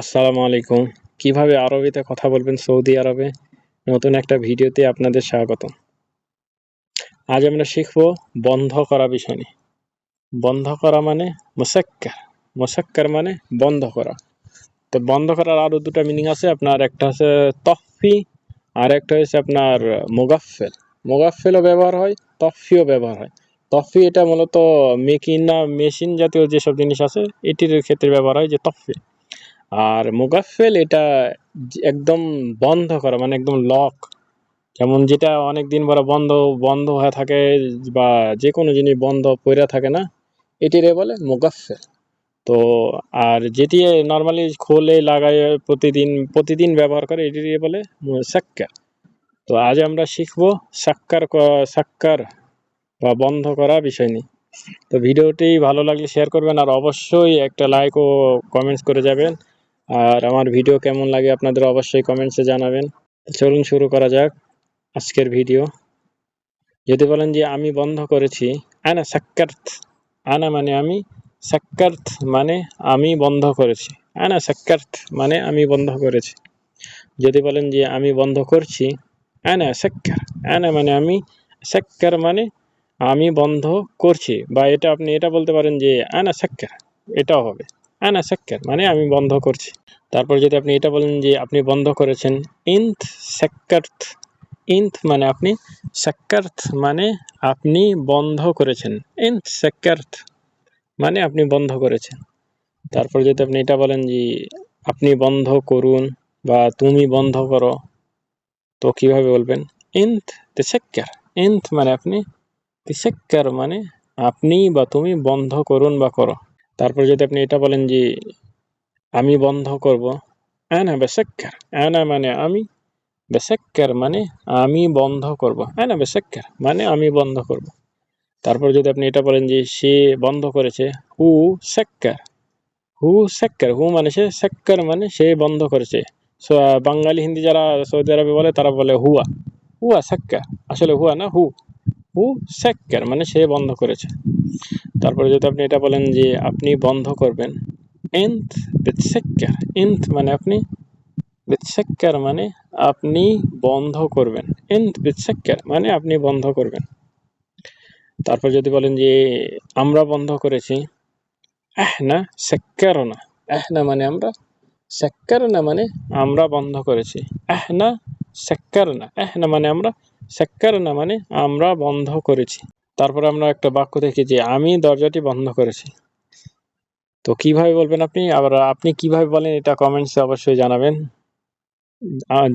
আসসালামু আলাইকুম। কীভাবে আরবিতে কথা বলবেন সৌদি আরবে? নতুন একটা ভিডিওতে আপনাদের স্বাগত আজ আমরা শিখব বন্ধ করা বিষয় নিয়ে। বন্ধ করা মানে মুসাক্কার। মুসাক্কার মানে বন্ধ করা। তো বন্ধ করার আরও দুটো মিনিং আছে। আপনার একটা হচ্ছে তফি আর একটা হচ্ছে আপনার মুগাফেল মুগাফেলও ব্যবহার হয় তফিও ব্যবহার হয়। তফি এটা মূলত মেকিং না মেশিন জাতীয় যেসব জিনিস আছে, এটির ক্ষেত্রে ব্যবহার হয় যে তফি আর মুগাফেল এটা একদম বন্ধ করা মানে একদম লক যেমন যেটা অনেক দিন পরে বন্ধ বন্ধ হয়ে থাকে বা যে কোনো জিনিস বন্ধ পড়ে থাকে না, এটিরে বলে মুগাফেল। তো আর যেটি নর্মালি খোলে, লাগায় প্রতিদিন প্রতিদিন ব্যবহার করে এটি বলে সাক্কার। তো আজ আমরা শিখব সাক্কার সাক্কার বা বন্ধ করা বিষয় নিয়ে। তো ভিডিওটি ভালো লাগলে শেয়ার করবেন, আর অবশ্যই একটা লাইক ও কমেন্টস করে যাবেন। আর আমার ভিডিও কেমন লাগে আপনাদের অবশ্যই কমেন্টসে জানাবেন। চলুন শুরু করা যাক আজকের ভিডিও। যদি বলেন যে আমি বন্ধ করেছি, আনা সাক্কার্থ, আনা মানে আমি, সাক্কার্থ মানে আমি বন্ধ করেছি, আনা সাক্কার্থ মানে আমি বন্ধ করেছি। যদি বলেন যে আমি বন্ধ করছি, আনা সাক্কার, আনা মানে আমি, সাক্কার মানে আমি বন্ধ করছি, বা এটা আপনি এটা বলতে পারেন যে আনা সাক্কার, এটাও হবে। আনা সাক্কার মানে আমি বন্ধ করছি। তারপর যদি আপনি এটা বলেন যে আপনি বন্ধ করেছেন ইন্থ সাক্কার্থ ইন্থ মানে আপনি সাক্কার্থ মানে আপনি বন্ধ করেছেন। ইন্থ সাক্কার্থ মানে আপনি বন্ধ করেছেন। তারপর যদি আপনি এটা বলেন যে আপনি বন্ধ করুন বা তুমি বন্ধ করো, তো কীভাবে বলবেন? ইন্থ তেসাক্কার ইন্থ মানে আপনি তেসাক্কার মানে আপনি বা তুমি বন্ধ করুন বা করো। তারপর যদি আপনি এটা বলেন যে আমি বন্ধ করব, আনা বেসাক্কার আনা মানে আমি বেসাক্কার মানে আমি বন্ধ করব, আনা বেসাক্কার মানে আমি বন্ধ করব। তারপর যদি আপনি এটা বলেন যে সে বন্ধ করেছে, হু সাক্কার হু সাক্কার হু মানে সে সাক্কার মানে সে বন্ধ করেছে। বাঙালি হিন্দি যারা সৌদি আরবে বলে, তারা বলে হুয়া। হুয়া সাক্কার আসলে হুয়া না হু। হু সাক্কার মানে সে বন্ধ করেছে। তারপরে যদি আপনি এটা বলেন যে আপনি বন্ধ করবেন এন্থ বিতসাক্কার এন্থ মানে আপনি বিতসাক্কার মানে আপনি বন্ধ করবেন এন্থ বিতসাক্কার মানে আপনি বন্ধ করবেন। তারপর যদি বলেন যে আমরা বন্ধ করেছি, এহনা সাক্কারনা এহনা মানে আমরা সাক্কারনা মানে আমরা বন্ধ করেছি, এহনা সাক্কারনা এহনা মানে আমরা সাক্কারনা মানে আমরা বন্ধ করেছি। তারপর আমরা একটা বাক্য দেখি যে, আমি দরজাটি বন্ধ করেছি। তো কীভাবে বলবেন আপনি? আবার আপনি কীভাবে বলেন এটা কমেন্টসে অবশ্যই জানাবেন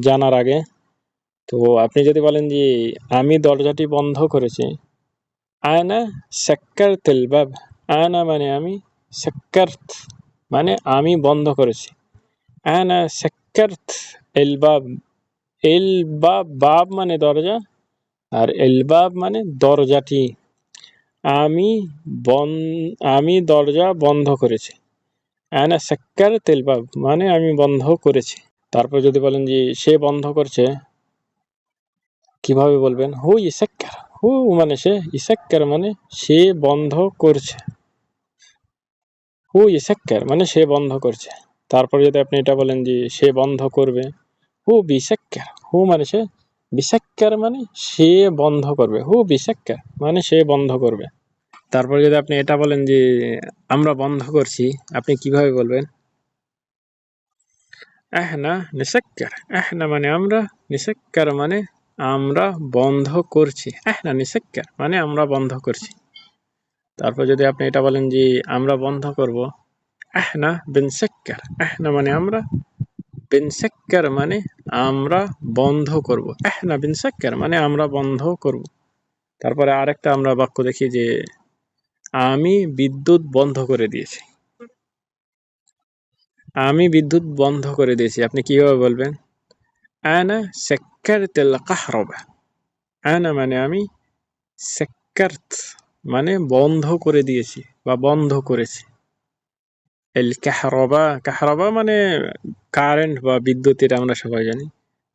জানার আগে। তো আপনি যদি বলেন যে, আমি দরজাটি বন্ধ করেছি। আয়না সাক্কার তেলবাব আয়না মানে আমি সাক্কার্থ মানে আমি বন্ধ করেছি। আয়না সাক্কার্থ এলবাব এলবাব বাব মানে দরজা আর এলবাব মানে দরজাটি। আমি বন, আমি দরজা বন্ধ করেছি। আয়না সাক্কার তেলবাব মানে আমি বন্ধ করেছি। তারপর যদি বলেন যে, সে বন্ধ করছে, কীভাবে বলবেন? হু ইসাক্কার হু মানে সে ইসাক্কার মানে সে বন্ধ করছে। হু ইসাক্কার মানে সে বন্ধ করছে। তারপর যদি আপনি এটা বলেন যে, সে বন্ধ করবে, হু বিসাক্কার হু মানে সে বিসাক্কার মানে সে বন্ধ করবে। হু বিসাক্কার মানে সে বন্ধ করবে। তারপর যদি আপনি এটা বলেন যে আমরা বন্ধ করছি, আপনি কীভাবে বলবেন? এহনা নিসাক্কার এহনা মানে আমরা নিসাক্কার মানে আমরা বন্ধ করছি। এহনা নিসাক্কার মানে আমরা বন্ধ করছি। তারপর যদি আপনি এটা বলেন যে আমরা বন্ধ করব, এহনা বিনসাক্কার এহনা মানে আমরা বিনসাক্কার মানে আমরা বন্ধ করব। এহনা বিনসাক্কার মানে আমরা বন্ধ করব। তারপরে আরেকটা আমরা বাক্য দেখি যে, আমি বিদ্যুৎ বন্ধ করে দিয়েছি। আমি বিদ্যুৎ বন্ধ করে দিয়েছি। আপনি কীভাবে বলবেন? আনা সাক্কারতুল কাহরাবা। আনা মানে আমি সাক্কারত মানে বন্ধ করে দিয়েছি বা বন্ধ করেছি। এল কাহরাবা কাহরাবা মানে কারেন্ট বা বিদ্যুৎ এটা আমরা সবাই জানি।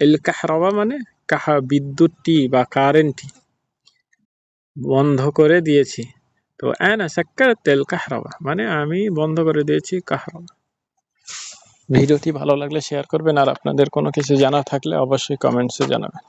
এল কাহরাবা মানে কাহা বিদ্যুৎটি বা কারেন্টটি বন্ধ করে দিয়েছি। তো আনা সাক্কারতুল কাহরাবা মানে আমি বন্ধ করে দিয়েছি কাহরাবা ভিডিওটি ভালো লাগলে শেয়ার করবেন, আর আপনাদের কোনো কিছু জানা থাকলে অবশ্যই কমেন্টসে জানাবেন।